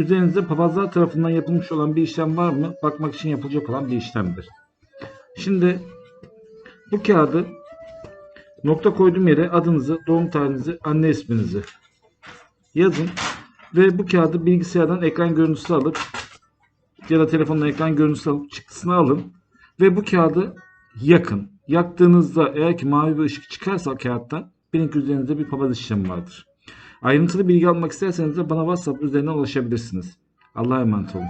üzerinizde papazlar tarafından yapılmış olan bir işlem var mı? Bakmak için yapılacak olan bir işlemdir. Şimdi bu kağıdı nokta koyduğum yere adınızı, doğum tarihinizi, anne isminizi yazın ve bu kağıdı bilgisayardan ekran görüntüsü alıp ya da telefondan ekran görüntüsü alıp çıktısını alın ve bu kağıdı yakın. Yaktığınızda eğer ki mavi bir ışık çıkarsa kağıttan bilin ki üzerinizde bir papaz işlemi vardır. Ayrıntılı bilgi almak isterseniz de bana WhatsApp üzerinden ulaşabilirsiniz. Allah'a emanet olun.